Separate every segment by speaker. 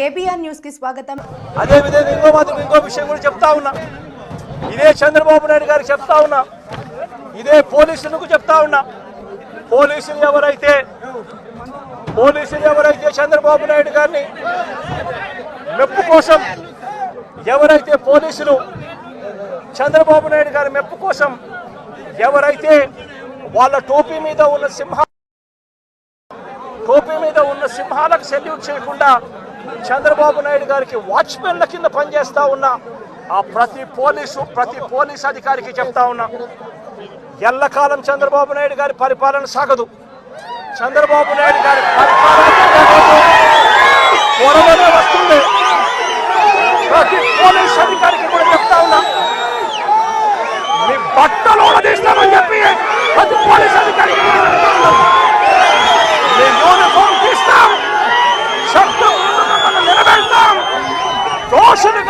Speaker 1: KBR న్యూస్కి స్వాగతం.
Speaker 2: అదే విధంగా ఇంకో మాత్రం ఇంకో విషయం కూడా చెప్తా ఉన్నా. ఇదే చంద్రబాబు నాయుడు గారికి చెప్తా ఉన్నా. ఇదే పోలీసులకు చెప్తా ఉన్నా. పోలీసులు ఎవరైతే పోలీసులు ఎవరైతే చంద్రబాబు నాయుడు గారిని మెప్పు కోసం ఎవరైతే పోలీసులు చంద్రబాబు నాయుడు గారి మెప్పు కోసం ఎవరైతే వాళ్ళ టోపీ మీద ఉన్న సింహ టోపీ మీద ఉన్న సింహాలకు సెల్యూట్ చేయకుండా చంద్రబాబు నాయుడు గారికి వాచ్మెన్ల కింద పనిచేస్తా ఉన్నా ఆ ప్రతి పోలీసు ప్రతి పోలీస్ అధికారికి చెప్తా ఉన్నా ఎల్లకాలం చంద్రబాబు నాయుడు గారి పరిపాలన సాగదు. చంద్రబాబు నాయుడు గారి పరిపాలన త్వరలోనే వస్తుంది ప్రతి పోలీస్ అధికారికి కూడా చెప్తా ఉన్నా మీ బట్టలు తీస్తామని చెప్పి ప్రతి పోలీస్ అధికారికి కూడా చెప్తా ఉన్నా. మీ యూనిఫామ్ తీస్తాం శబ్దం మిమ్మల్ని నిలబెడతాం దోషులుగా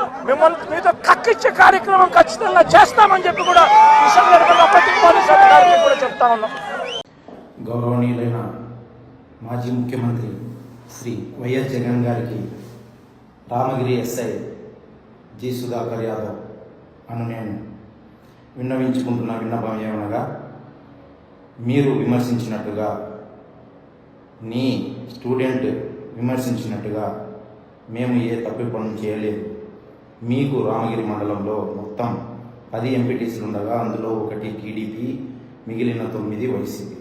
Speaker 2: మిమ్మల్ని మీతో కక్కిచ్చే కార్యక్రమం ఖచ్చితంగా చేస్తామని చెప్పి కూడా ఈ సందర్భంగా ప్రతి పోలీస్ అధికారికి కూడా చెప్తా ఉన్నాం.
Speaker 3: గౌరవనీయులైన మాజీ ముఖ్యమంత్రి శ్రీ వైఎస్ జగన్ గారికి Ramagiri S I G Sudhakar Yadav అను నేను విన్నవించుకుంటున్న విన్నపం ఏమనగా మీరు విమర్శించినట్టుగా నీ స్టూడెంట్ విమర్శించినట్టుగా మేము ఏ తప్పు పనులు చేయలేదు మీకు రామగిరి మండలంలో మొత్తం పది ఎంపీటీసీలు ఉండగా అందులో ఒకటి టీడీపీ మిగిలిన తొమ్మిది వైసీపీ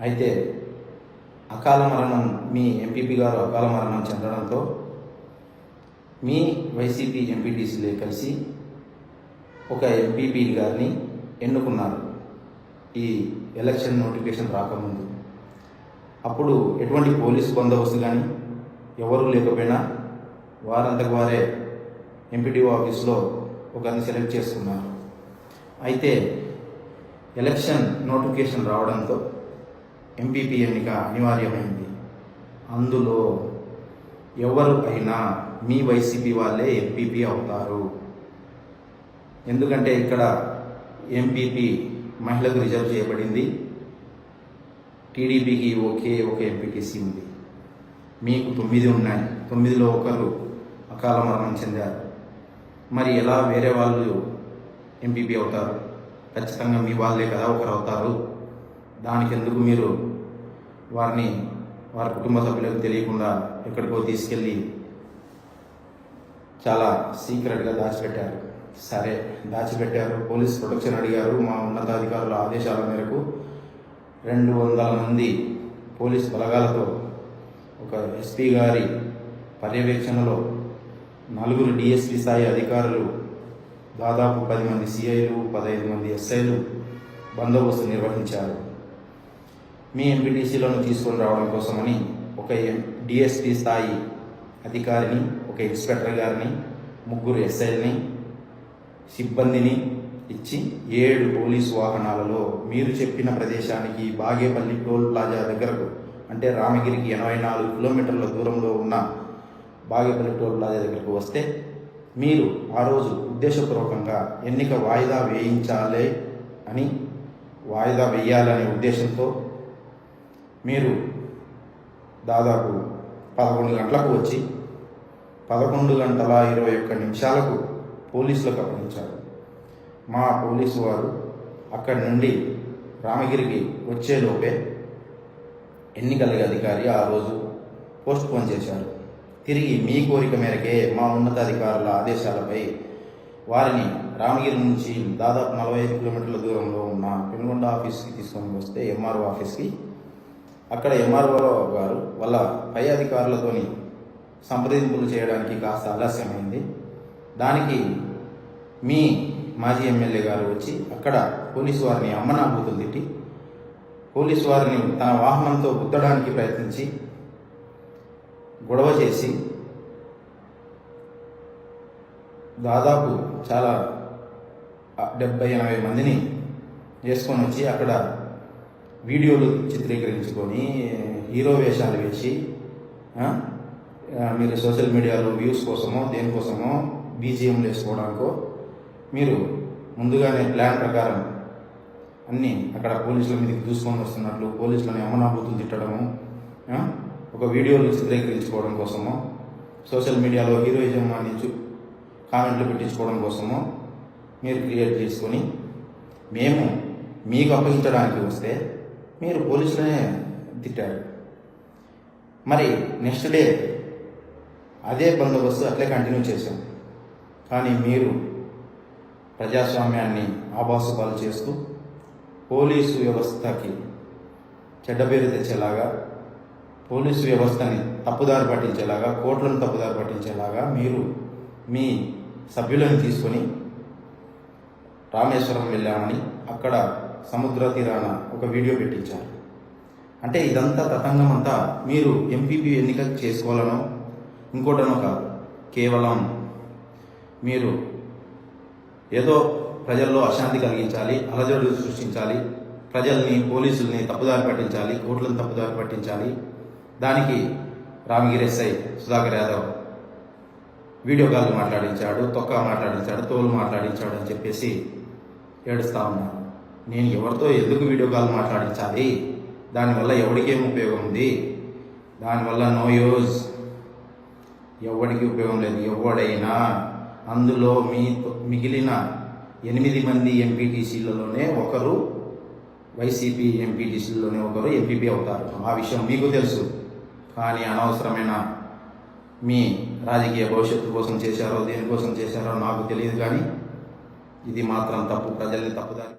Speaker 3: అయితే అకాల మరణం మీ ఎంపీపీ గారు అకాల మరణం చెందడంతో మీ వైసీపీ ఎంపీటీసీలే కలిసి ఒక ఎంపీపీ గారిని ఎన్నుకున్నారు. ఈ ఎలక్షన్ నోటిఫికేషన్ రాకముందు. అప్పుడు ఎటువంటి పోలీస్ బందోబస్తు కానీ ఎవరు లేకపోయినా వారంతకు వారే ఎంపీటీఓ ఆఫీస్లో ఒకరిని సెలెక్ట్ చేసుకున్నారు. అయితే ఎలక్షన్ నోటిఫికేషన్ రావడంతో ఎంపీపీ ఎన్నిక అనివార్యమైంది. అందులో ఎవరు అయినా మీ వైసీపీ వాళ్ళే ఎంపీపీ అవుతారు. ఎందుకంటే ఇక్కడ ఎంపీపీ మహిళకు రిజర్వ్ చేయబడింది. టీడీపీకి ఒకే ఒక ఎంపీటీసీ ఉంది. మీకు తొమ్మిది ఉన్నాయి. తొమ్మిదిలో ఒకరు అకాల మరణం చెందారు. మరి ఎలా వేరే వాళ్ళు ఎంపీపీ అవుతారు? ఖచ్చితంగా మీ వాళ్ళే కదా ఒకరు అవుతారు. దానికి ఎందుకు మీరు వారిని వారి కుటుంబ సభ్యులకు తెలియకుండా ఎక్కడికో తీసుకెళ్ళి చాలా సీక్రెట్గా దాచిపెట్టారు. సరే దాచిపెట్టారు. పోలీస్ ప్రొటెక్షన్ అడిగారు. మా ఉన్నతాధికారుల ఆదేశాల మేరకు రెండు వందల మంది పోలీస్ బలగాలతో ఒక ఎస్పీ గారి పర్యవేక్షణలో నలుగురు డిఎస్పీ స్థాయి అధికారులు దాదాపు పది మంది సిఐలు పదహైదు మంది ఎస్ఐలు బందోబస్తు నిర్వహించారు. మీ ఎంపీటీసీలను తీసుకొని రావడం కోసమని ఒక డిఎస్పీ స్థాయి అధికారిని ఒక ఇన్స్పెక్టర్ గారిని ముగ్గురు ఎస్ఐని సిబ్బందిని ఇచ్చి ఏడు పోలీసు వాహనాలలో మీరు చెప్పిన ప్రదేశానికి బాగేపల్లి టోల్ ప్లాజా దగ్గరకు అంటే రామగిరికి ఎనభై నాలుగు కిలోమీటర్ల దూరంలో ఉన్న భాగ్య పల్లెటూరు నా దగ్గరకు వస్తే మీరు ఆ రోజు ఉద్దేశపూర్వకంగా ఎన్నిక వాయిదా వేయించాలి అని వాయిదా వేయాలనే ఉద్దేశంతో మీరు దాదాపు పదకొండు గంటలకు వచ్చి పదకొండు గంటల ఇరవై ఒక్క నిమిషాలకు పోలీసులకు అప్పగించారు. మా పోలీసు వారు అక్కడి నుండి రామగిరికి వచ్చేలోపే ఎన్నికల అధికారి ఆ రోజు పోస్ట్ పోన్ చేశారు. తిరిగి మీ కోరిక మేరకే మా ఉన్నతాధికారుల ఆదేశాలపై వారిని రామగిరి నుంచి దాదాపు నలభై ఐదు కిలోమీటర్ల దూరంలో ఉన్న పెనుగొండ ఆఫీస్కి తీసుకొని వస్తే ఎంఆర్ఓ ఆఫీస్కి అక్కడ ఎంఆర్ఓ గారు వాళ్ళ పై అధికారులతోని సంప్రదింపులు చేయడానికి కాస్త ఆలస్యమైంది. దానికి మీ మాజీ ఎమ్మెల్యే గారు వచ్చి అక్కడ పోలీసు వారిని అమ్మనాభూతులు తిట్టి పోలీసు వారిని తన వాహనంతో గుద్దడానికి ప్రయత్నించి గొడవ చేసి దాదాపు చాలా డెబ్బై ఎనభై మందిని వేసుకొని వచ్చి అక్కడ వీడియోలు చిత్రీకరించుకొని హీరో వేషాలు వేసి మీరు సోషల్ మీడియాలో వ్యూస్ కోసమో దేనికోసమో బీజిఎంలు వేసుకోవడానికో మీరు ముందుగానే ప్లాన్ ప్రకారం అన్నీ అక్కడ పోలీసుల మీదకి దూసుకొని వస్తున్నట్లు పోలీసులను అమనాభూతులు తిట్టడము ఒక వీడియోలు చిత్రీకరించుకోవడం కోసమో సోషల్ మీడియాలో హీరోయిజం అని కామెంట్లు పెట్టించుకోవడం కోసమో మీరు క్రియేట్ చేసుకొని మేము మీకు అప్పగించడానికి వస్తే మీరు పోలీసులనే తిట్టారు. మరి నెక్స్ట్ డే అదే బందోబస్తు అట్లే కంటిన్యూ చేశాం. కానీ మీరు ప్రజాస్వామ్యాన్ని ఆభాసుపాలు చేస్తూ పోలీసు వ్యవస్థకి చెడ్డ పేరు తెచ్చేలాగా పోలీసు వ్యవస్థని తప్పుదారి పట్టించేలాగా కోర్టులను తప్పుదారి పట్టించేలాగా మీరు మీ సభ్యులను తీసుకొని రామేశ్వరం వెళ్ళామని అక్కడ సముద్ర తీరాన ఒక వీడియో పెట్టించారు. అంటే ఇదంతా తతంగం అంతా మీరు ఎంపీపీ ఎన్నిక చేసుకోవాలనో ఇంకోటనో కాదు. కేవలం మీరు ఏదో ప్రజల్లో అశాంతి కలిగించాలి అలజడులు సృష్టించాలి ప్రజల్ని పోలీసుల్ని తప్పుదారి పట్టించాలి కోర్టులను తప్పుదారి పట్టించాలి దానికి Ramagiri S I Sudhakar Yadav video call మాట్లాడించాడు తొక్క మాట్లాడించాడు తోలు మాట్లాడించాడు అని చెప్పేసి ఏడుస్తా ఉన్నాను నేను ఎవరితో ఎందుకు వీడియో కాల్ మాట్లాడించాలి? దానివల్ల ఎవరికేం ఉపయోగం ఉంది? దానివల్ల నో యూజ్. ఎవరికి ఉపయోగం లేదు? ఎవడైనా. అందులో మీ మిగిలిన ఎనిమిది మంది ఎంపీటీసీలలోనే ఒకరు వైసీపీ ఎంపీటీసీలోనే ఒకరు ఎంపీపీ అవుతారు. ఆ విషయం మీకు తెలుసు. కానీ అనవసరమైన మీ రాజకీయ భవిష్యత్తు కోసం చేశారో దేనికోసం చేశారో నాకు తెలియదు కానీ ఇది మాత్రం తప్పు ప్రజల్ని తప్పుదారి